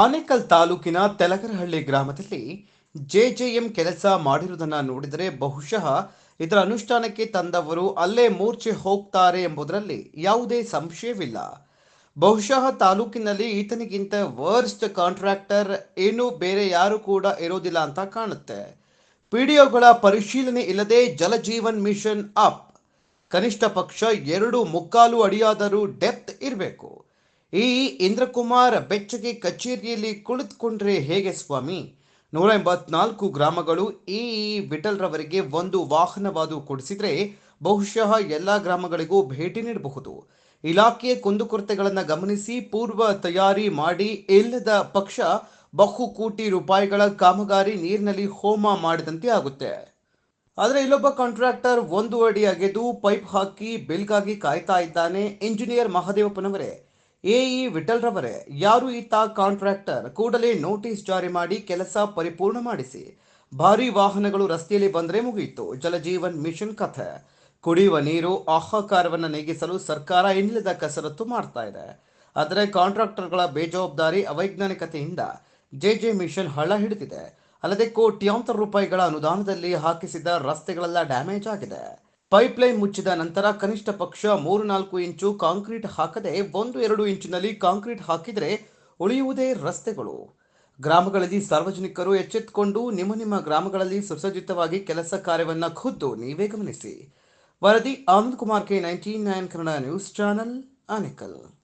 ಆನೇಕಲ್ ತಾಲೂಕಿನ ತೆಲಗರಹಳ್ಳಿ ಗ್ರಾಮದಲ್ಲಿ ಜೆಜೆಎಂ ಕೆಲಸ ಮಾಡಿರುವುದನ್ನು ನೋಡಿದರೆ ಬಹುಶಃ ಇದರ ಅನುಷ್ಠಾನಕ್ಕೆ ತಂದವರು ಅಲ್ಲೇ ಮೂರ್ಛೆ ಹೋಗ್ತಾರೆ ಎಂಬುದರಲ್ಲಿ ಯಾವುದೇ ಸಂಶಯವಿಲ್ಲ. ಬಹುಶಃ ತಾಲೂಕಿನಲ್ಲಿ ಈತನಿಗಿಂತ ವರ್ಸ್ಟ್ ಕಾಂಟ್ರಾಕ್ಟರ್ ಏನೂ ಬೇರೆ ಯಾರು ಕೂಡ ಇರೋದಿಲ್ಲ ಅಂತ ಕಾಣುತ್ತೆ. ಪಿಡಿಒಗಳ ಪರಿಶೀಲನೆ ಇಲ್ಲದೆ ಜಲಜೀವನ್ ಮಿಷನ್ ಅಪ್. ಕನಿಷ್ಠ ಪಕ್ಷ ಎರಡು ಮುಕ್ಕಾಲು ಅಡಿಯಾದರೂ ಡೆಪ್ತ್ ಇರಬೇಕು. ಈ ಇಂದ್ರಕುಮಾರ್ ಬೆಚ್ಚಗೆ ಕಚೇರಿಯಲ್ಲಿ ಕುಳಿತುಕೊಂಡ್ರೆ ಹೇಗೆ ಸ್ವಾಮಿ? ನೂರ ಎಂಬತ್ನಾಲ್ಕು ಗ್ರಾಮಗಳು ಈ ವಿಠಲ್ರವರಿಗೆ ಒಂದು ವಾಹನವಾದು ಕೊಡಿಸಿದ್ರೆ ಬಹುಶಃ ಎಲ್ಲ ಗ್ರಾಮಗಳಿಗೂ ಭೇಟಿ ನೀಡಬಹುದು. ಇಲಾಖೆಯ ಕುಂದುಕೊರತೆಗಳನ್ನು ಗಮನಿಸಿ ಪೂರ್ವ ತಯಾರಿ ಮಾಡಿ ಇಲ್ಲದ ಪಕ್ಷ ಬಹು ಕೋಟಿ ರೂಪಾಯಿಗಳ ಕಾಮಗಾರಿ ನೀರಿನಲ್ಲಿ ಹೋಮ ಮಾಡಿದಂತೆ ಆಗುತ್ತೆ. ಆದರೆ ಇಲ್ಲೊಬ್ಬ ಕಾಂಟ್ರಾಕ್ಟರ್ ಒಂದು ಅಡಿ ಅಗೆದು ಪೈಪ್ ಹಾಕಿ ಬಿಲ್ಗಾಗಿ ಕಾಯ್ತಾ ಇದ್ದಾನೆ. ಇಂಜಿನಿಯರ್ ಮಹದೇವಪ್ಪನವರೇ ಎಇ ವಿಠಲ್ರವರೇ ಯಾರು ಈತ ಕಾಂಟ್ರಾಕ್ಟರ್? ಕೂಡಲೇ ನೋಟಿಸ್ ಜಾರಿ ಮಾಡಿ ಕೆಲಸ ಪರಿಪೂರ್ಣ ಮಾಡಿಸಿ. ಭಾರಿ ವಾಹನಗಳು ರಸ್ತೆಯಲ್ಲಿ ಬಂದರೆ ಮುಗಿಯಿತು ಜಲಜೀವನ್ ಮಿಷನ್ ಕಥೆ. ಕುಡಿಯುವ ನೀರು, ಆಹಾಕಾರವನ್ನು ನೀಗಿಸಲು ಸರ್ಕಾರ ಇನ್ನಿಲ್ಲದ ಕಸರತ್ತು ಮಾಡ್ತಾ ಇದೆ. ಆದರೆ ಕಾಂಟ್ರಾಕ್ಟರ್ಗಳ ಬೇಜವಾಬ್ದಾರಿ ಅವೈಜ್ಞಾನಿಕತೆಯಿಂದ ಜೆ ಜೆ ಮಿಷನ್ ಹಳ್ಳ ಹಿಡಿದಿದೆ. ಅಲ್ಲದೆ ಕೋಟ್ಯಾಂತರ ರೂಪಾಯಿಗಳ ಅನುದಾನದಲ್ಲಿ ಹಾಕಿಸಿದ ರಸ್ತೆಗಳೆಲ್ಲ ಡ್ಯಾಮೇಜ್ ಆಗಿದೆ. ಪೈಪ್ಲೈನ್ ಮುಚ್ಚಿದ ನಂತರ ಕನಿಷ್ಠ ಪಕ್ಷ ಮೂರು ನಾಲ್ಕು ಇಂಚು ಕಾಂಕ್ರೀಟ್ ಹಾಕದೆ ಒಂದು ಎರಡು ಇಂಚಿನಲ್ಲಿ ಕಾಂಕ್ರೀಟ್ ಹಾಕಿದರೆ ಉಳಿಯುವುದೇ ರಸ್ತೆಗಳು. ಗ್ರಾಮಗಳಲ್ಲಿ ಸಾರ್ವಜನಿಕರು ಎಚ್ಚೆತ್ತುಕೊಂಡು ನಿಮ್ಮ ನಿಮ್ಮ ಗ್ರಾಮಗಳಲ್ಲಿ ಸುಸಜ್ಜಿತವಾಗಿ ಕೆಲಸ ಕಾರ್ಯವನ್ನು ಖುದ್ದು ನೀವೇ ಗಮನಿಸಿ. ವರದಿ Anand Kumar K nineteen nine Kannada news channel Anekal.